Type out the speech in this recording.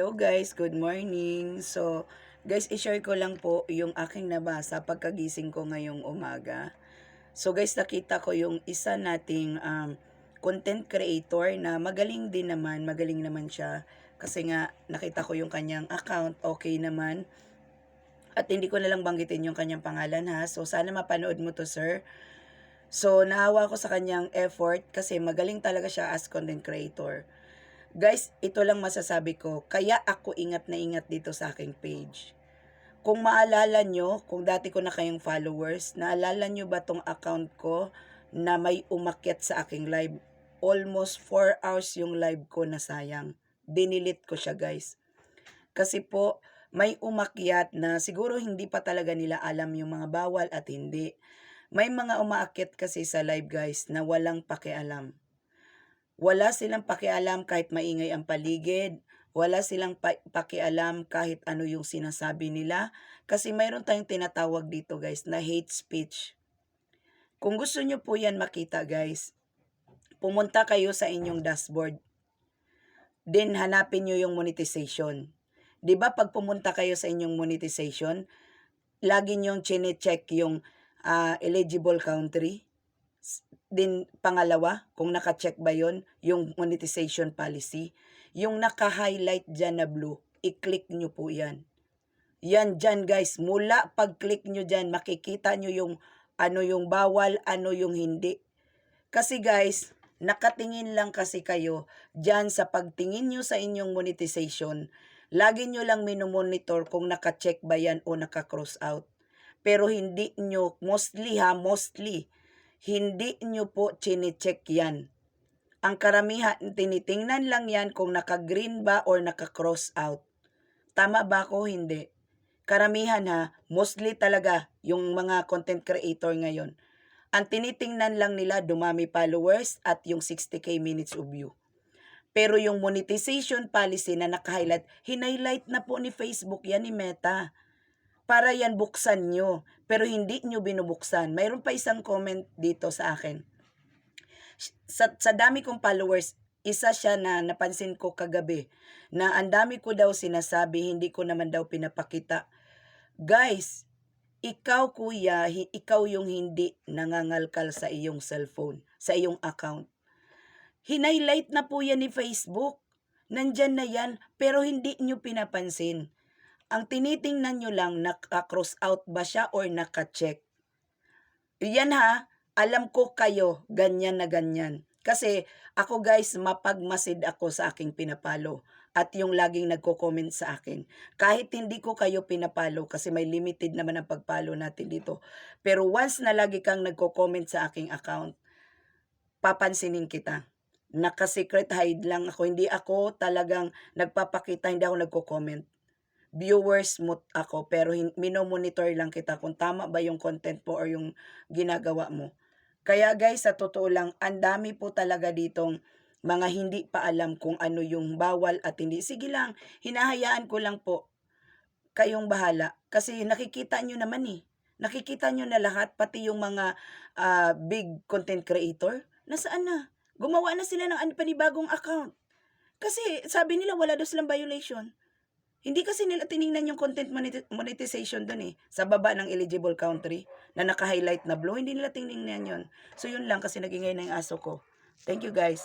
Hello guys, good morning. So, guys, i-share ko lang po yung aking nabasa pagkagising ko ngayong umaga. So guys, nakita ko yung isa nating um, content creator na magaling din naman, magaling naman siya. Kasi nga, nakita ko yung kanyang account, okay naman. At hindi ko na lang banggitin yung kanyang pangalan ha. So, sana mapanood mo to, sir. So, naawa ko sa kanyang effort kasi magaling talaga siya as content creator. Guys, ito lang masasabi ko. Kaya ako ingat na ingat dito sa aking page. Kung maalala nyo, kung dati ko na kayong followers, naalala nyo ba tong account ko na may umakyat sa aking live? Almost 4 hours yung live ko na sayang. Dinilit ko siya guys. Kasi po, may umakyat na siguro hindi pa talaga nila alam yung mga bawal at hindi. May mga umaakyat kasi sa live guys na walang pakialam. Wala silang pakialam kahit maingay ang paligid. Wala silang pa- pakialam kahit ano yung sinasabi nila. Kasi mayroon tayong tinatawag dito guys na hate speech. Kung gusto nyo po yan makita guys, pumunta kayo sa inyong dashboard. Then hanapin nyo yung monetization. 'Di ba pag pumunta kayo sa inyong monetization, lagi nyong chine-check yung ah, eligible country. Din pangalawa, kung naka-check ba yon yung monetization policy. Yung naka-highlight dyan na blue, i-click nyo po yan. Yan dyan guys, mula pag-click nyo dyan, makikita nyo yung ano yung bawal, ano yung hindi. Kasi guys, nakatingin lang kasi kayo dyan sa pagtingin nyo sa inyong monetization, lagi nyo lang minomonitor kung naka-check ba yan o naka-cross out. Pero hindi nyo, mostly ha, mostly, hindi nyo po chine-check yan. Ang karamihan, tinitingnan lang yan kung naka-green ba or naka-cross out. Tama ba ako? Hindi. Karamihan ha, mostly talaga yung mga content creator ngayon. Ang tinitingnan lang nila dumami followers at yung 60k minutes of view. Pero yung monetization policy na naka-highlight, hinighlight na po ni Facebook yan ni Meta. Para yan buksan nyo. Pero hindi nyo binubuksan. Mayroon pa isang comment dito sa akin. Sa, sa dami kong followers, isa siya na napansin ko kagabi na ang dami ko daw sinasabi, hindi ko naman daw pinapakita. Guys, ikaw kuya, ikaw yung hindi nangangalkal sa iyong cellphone, sa iyong account. Hinighlight na po yan ni Facebook. Nandyan na yan, pero hindi nyo pinapansin. Ang tinitingnan nyo lang, naka-cross out ba siya or naka-check. Yan ha, alam ko kayo, ganyan na ganyan. Kasi ako guys, mapagmasid ako sa aking pinapalo at yung laging nagko-comment sa akin. Kahit hindi ko kayo pinapalo kasi may limited naman ang pagpalo natin dito. Pero once na lagi kang nagko-comment sa aking account, papansinin kita. Naka-secret hide lang ako. Hindi ako talagang nagpapakita, hindi ako nagko-comment. Viewers mo ako, pero hin- minomonitor lang kita kung tama ba yung content mo or yung ginagawa mo. Kaya guys, sa totoo lang, ang dami po talaga ditong mga hindi pa alam kung ano yung bawal at hindi. Sige lang, hinahayaan ko lang po. Kayong bahala. Kasi nakikita nyo naman eh. Nakikita nyo na lahat, pati yung mga ah, big content creator. Nasaan na? Gumawa na sila ng an- panibagong account. Kasi sabi nila wala daw silang violation. Hindi kasi nila tiningnan yung content moneti- monetization doon eh. Sa baba ng eligible country na naka-highlight na blue, hindi nila tiningnan yun. So yun lang kasi nagingay na yung aso ko. Thank you guys.